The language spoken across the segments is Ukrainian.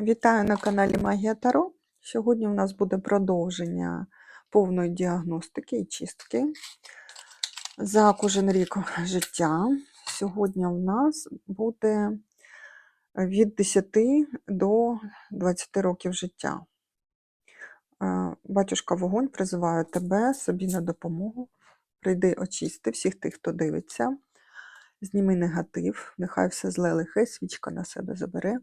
Вітаю на каналі Магія Таро. Сьогодні у нас буде продовження повної діагностики і чистки за кожен рік життя. Сьогодні у нас буде від 10 до 20 років життя. Е, Батюшка Вогонь призиває тебе собі на допомогу. Прийди очисти всіх тих, хто дивиться. Зніми негатив, нехай все зле лихе, свічка на себе забере.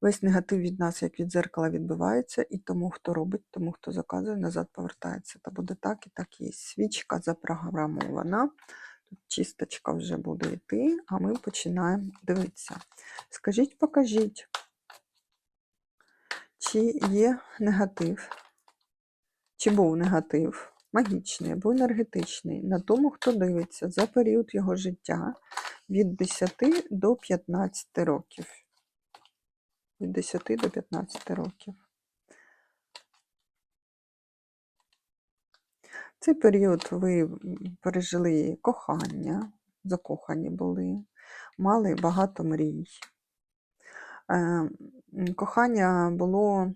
Весь негатив від нас, як від дзеркала, відбивається, і тому, хто робить, тому, хто заказує, назад повертається. Та буде так і так є. Свічка запрограмована. Тут чисточка вже буде йти, а ми починаємо дивитися. Скажіть, покажіть, чи є негатив, чи був негатив, магічний або енергетичний, на тому, хто дивиться за період його життя від 10 до 15 років від 10 до 15 років. В цей період ви пережили кохання, закохані були, мали багато мрій. Е, Кохання було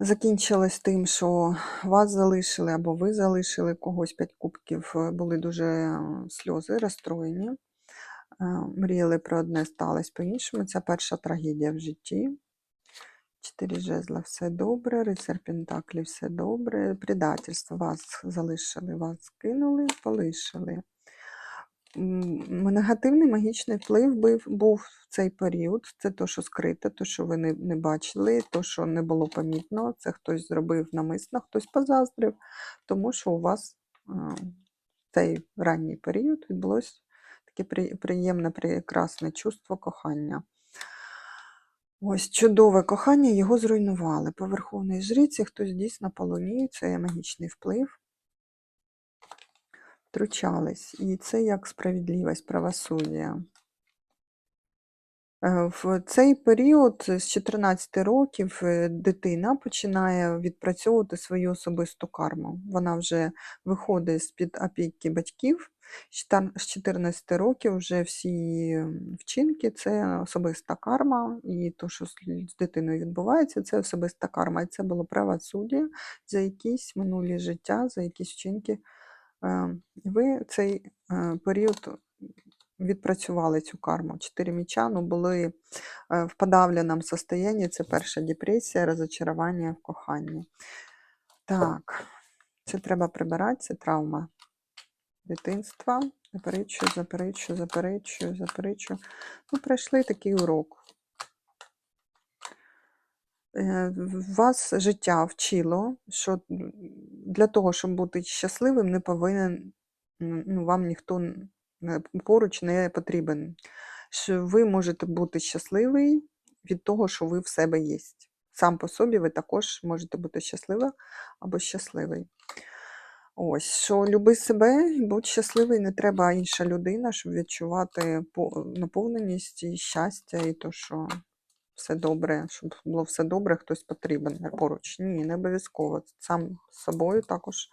закінчилось тим, що вас залишили або ви залишили когось п'ять кубків, були дуже сльози розстроєні. Е, мріяли про одне, сталося по-іншому. Це перша трагедія в житті. Чотири жезла, все добре, рицар Пентаклі, все добре. Предательство вас залишили, вас кинули, полишили. Негативний магічний вплив був, в цей період. Це то, що скрите, то, що ви не не бачили, то, що не було помітно. Це хтось зробив намисно, хтось позаздрив, тому що у вас в цей ранній період відбулося таке приємне, прекрасне чувство кохання. Ось чудове кохання, його зруйнували. По Верховній жриці хтось дійсно полонів, це магічний вплив. Втручались. І це як справедливість, правосуддя. Е, в цей період з 14 років е, дитина починає відпрацьовувати свою особисту карму. Вона вже виходить з-під опіки батьків. З 14 років вже всі вчинки це особиста карма, і то, що з дитиною відбувається, це особиста карма. І це було правосуддя за якісь минулі життя, за якісь вчинки. Е, ви цей період відпрацювали цю карму. Чотири міча ну, були е, в подавленому состоянні. Це перша депресія, розочарування в коханні. Так, це треба прибирати, це травма дитинства. Заперечую, заперечую, заперечую, заперечую. Ну, пройшли такий урок. Е, вас життя вчило, що для того, щоб бути щасливим, не повинен ну, вам ніхто поруч не потрібен. Що ви можете бути щасливий від того, що ви в себе є. Сам по собі ви також можете бути щаслива або щасливий. Ось, що люби себе, будь щасливий, не треба інша людина, щоб відчувати наповненість і щастя, і то, що все добре, щоб було все добре, хтось потрібен поруч. Ні, не обов'язково. Сам з собою також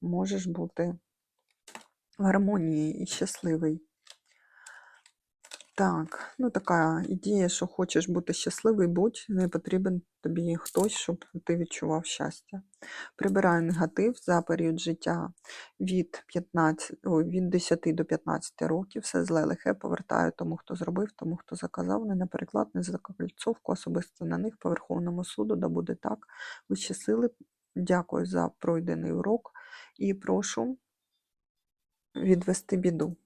можеш бути в гармонії і щасливий. Так, ну така ідея, що хочеш бути щасливий, будь не потрібен тобі хтось, щоб ти відчував щастя. Прибираю негатив за період життя від 15, о, від 10 до 15 років. Все зле лихе повертаю тому, хто зробив, тому, хто заказав, не на переклад, не за кольцовку, особисто на них по Верховному суду, да буде так. Вищі сили. Дякую за пройдений урок і прошу відвести біду.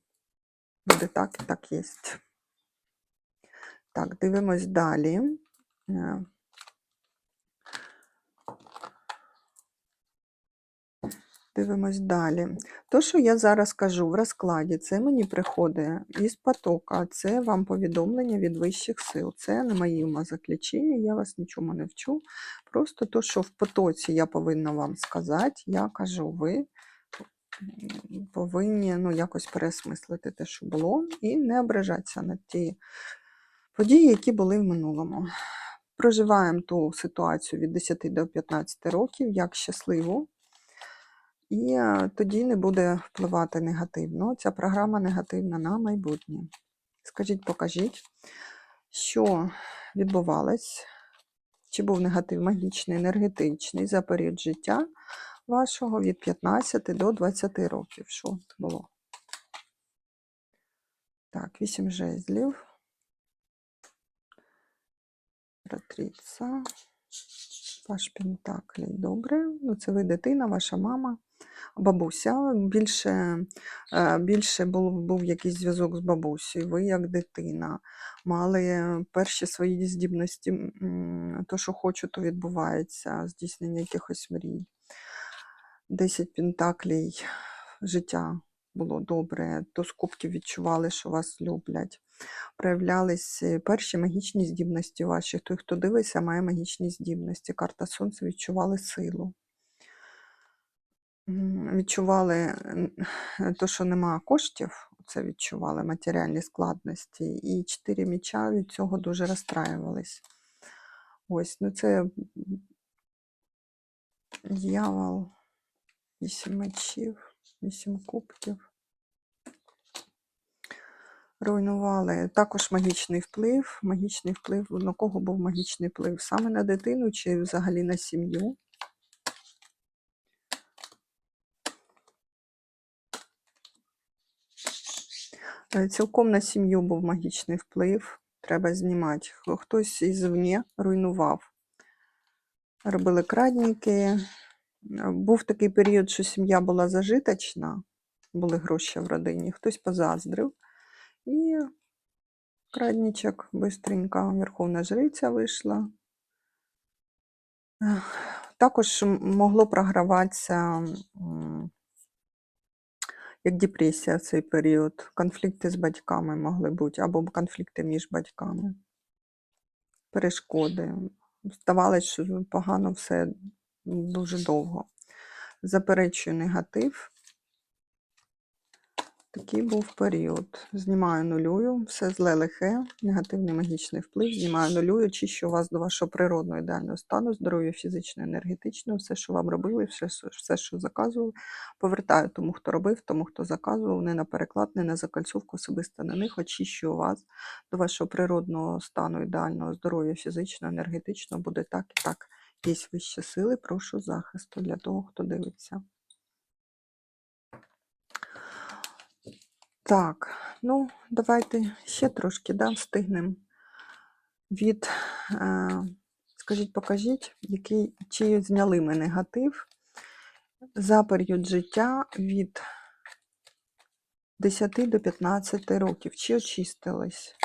Буде так і так є. Так, дивимось далі. Е. Дивимось далі. То, що я зараз кажу в розкладі, це мені приходить із потока, це вам повідомлення від вищих сил. Це не мої умозаключення, я вас нічому не вчу. Просто то, що в потоці я повинна вам сказати, я кажу, ви повинні ну, якось пересмислити те, що було, і не ображатися на ті події, які були в минулому. Проживаємо ту ситуацію від 10 до 15 років як щасливу, і е, тоді не буде впливати негативно. Ця програма негативна на майбутнє. Скажіть, покажіть, Що відбувалось? Чи був негатив магічний, енергетичний за період життя вашого від 15 до 20 років? Що було? Так, 8 жезлів. Імператриця. Ваш Пентаклій. Добре. Ну, це ви дитина, ваша мама, бабуся. Більше, е, більше був, був якийсь зв'язок з бабусею. Ви, як дитина, мали перші свої здібності, то, що хочу, то відбувається, здійснення якихось мрій. 10 пентаклей життя було добре, то з відчували, що вас люблять. Проявлялись е, перші магічні здібності ваші. Той, хто дивиться, має магічні здібності. Карта Сонця відчували силу. Відчували то, що нема коштів, це відчували матеріальні складності. І чотири міча від цього дуже розстраювались. Ось, ну це дьявол, вісім мечів, вісім кубків. Руйнували також магічний вплив. Магічний вплив, на кого був магічний вплив? Саме на дитину чи взагалі на сім'ю? Е, Цілком на сім'ю був магічний вплив. Треба знімати. Хто- Хтось ізвні руйнував. Робили крадніки. Був такий період, що сім'я була зажиточна, були гроші в родині, хтось позаздрив. І краднічок бистренько, верховна жриця вийшла. Також могло програватися як депресія в цей період. Конфлікти з батьками могли бути, або конфлікти між батьками, перешкоди. Здавалось, що погано все дуже довго. Заперечую негатив. Такий був період. Знімаю нулюю, все зле лихе, негативний магічний вплив, знімаю нулюю, очищу вас до вашого природного ідеального стану, здоров'я фізичного, енергетичного, все, що вам робили, все, все, що заказували, повертаю тому, хто робив, тому, хто заказував, не на переклад, не на закольцовку, особисто на них, очищую вас до вашого природного стану, ідеального здоров'я фізичного, енергетичного, буде так і так. Є вищі сили, прошу захисту для того, хто дивиться. Так, ну, давайте ще трошки да, встигнемо від, е, скажіть, покажіть, який, чи зняли ми негатив за період життя від 10 до 15 років, чи очистились?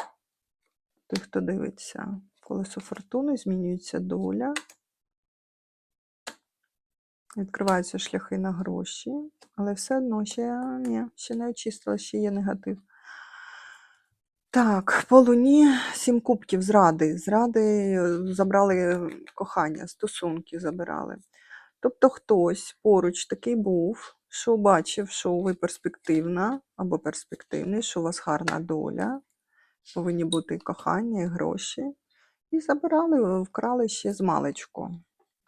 Той, хто дивиться, колесо фортуни, змінюється доля, відкриваються шляхи на гроші, але все одно ще, ні, ще не очистилось, ще є негатив. Так, по луні сім кубків зради. Зради е, забрали кохання, стосунки забирали. Тобто хтось поруч такий був, що бачив, що ви перспективна або перспективний, що у вас гарна доля, повинні бути кохання, і гроші. І забирали, вкрали ще з маличку.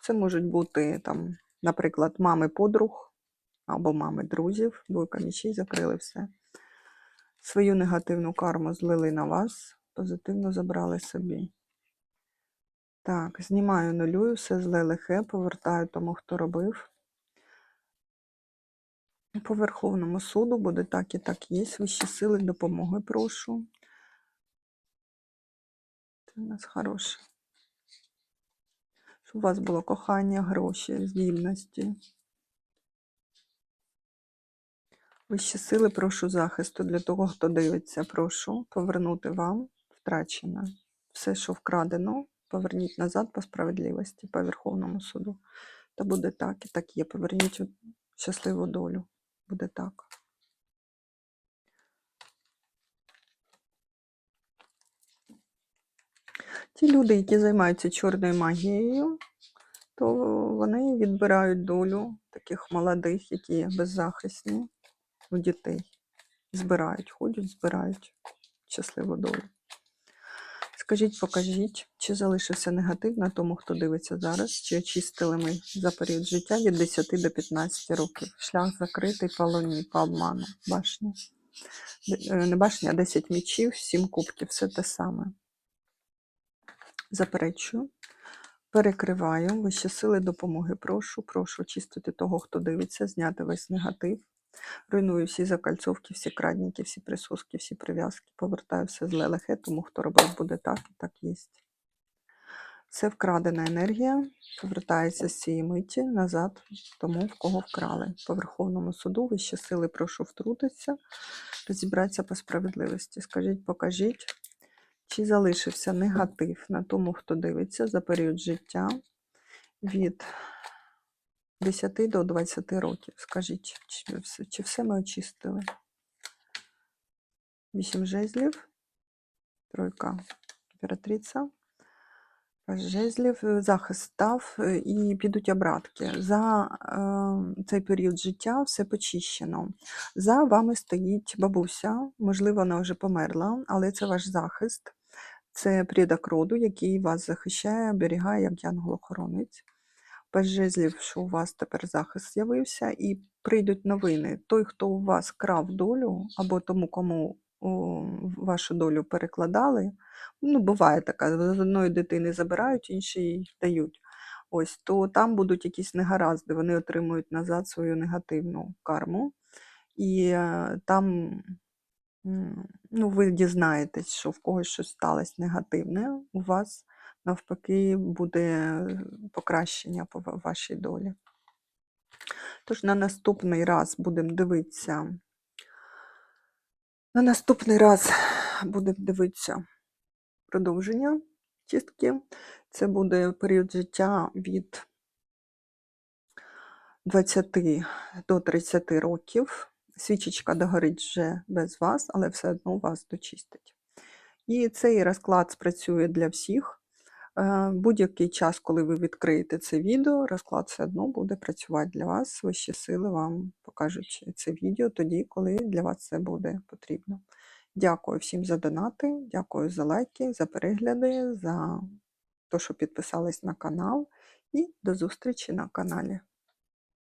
Це можуть бути, там, наприклад, мами подруг або мами друзів, двойка мічей, закрили все свою негативну карму злили на вас, позитивно забрали собі. Так, знімаю нулюю, все зле лихе, повертаю тому, хто робив. По Верховному суду буде так і так є. Вищі сили допомоги прошу. Це у нас хороше. Щоб у вас було кохання, гроші, здібності. Вищі сили, прошу захисту для того, хто дивиться, прошу повернути вам втрачене. Все, що вкрадено, поверніть назад по справедливості, по Верховному суду. Та буде так і так є. Поверніть щасливу долю. Буде так. Ті люди, які займаються чорною магією, то вони відбирають долю таких молодих, які беззахисні у дітей. Збирають, ходять, збирають щасливу долю. Скажіть, покажіть, чи залишився негатив на тому, хто дивиться зараз, чи очистили ми за період життя від 10 до 15 років. Шлях закритий по луні, по обману, башня. Е, Не башня, а 10 мічів, 7 кубків, все те саме. Заперечую. Перекриваю. Вищі сили допомоги. Прошу, прошу очистити того, хто дивиться, зняти весь негатив. Руйную всі закальцовки, всі крадніки, всі присоски, всі прив'язки. Повертаю все зле лихе, тому хто робив, буде так і так єсть. Це вкрадена енергія, повертається з цієї миті назад, тому в кого вкрали. По Верховному суду вищі сили прошу втрутитися, розібратися по справедливості. Скажіть, покажіть, чи залишився негатив на тому, хто дивиться за період життя від 10 до 20 років. Скажіть, чи все, чи все ми очистили? Вісім жезлів, тройка, імператриця. Жезлів, е, захист став е, і підуть обратки. За е, цей період життя все почищено. За вами стоїть бабуся, можливо, вона вже померла, але це ваш захист. Це предок роду, який вас захищає, оберігає як янгол-охоронець. Паж жезлів, що у вас тепер захист з'явився, і прийдуть новини. Той, хто у вас крав долю, або тому, кому о, вашу долю перекладали, ну, буває така, з одної дитини забирають, іншій дають. Ось, то там будуть якісь негаразди, вони отримують назад свою негативну карму. І е, там ну, ви дізнаєтесь, що в когось щось сталося негативне, у вас навпаки буде покращення по вашій долі. Тож на наступний раз будемо дивитися. На наступний раз будемо дивитися продовження чистки. Це буде період життя від 20 до 30 років. Свічечка догорить вже без вас, але все одно вас дочистить. І цей розклад спрацює для всіх. Е, Будь-який час, коли ви відкриєте це відео, розклад все одно буде працювати для вас. Вищі сили вам покажуть це відео тоді, коли для вас це буде потрібно. Дякую всім за донати, дякую за лайки, за перегляди, за те, що підписались на канал. І до зустрічі на каналі.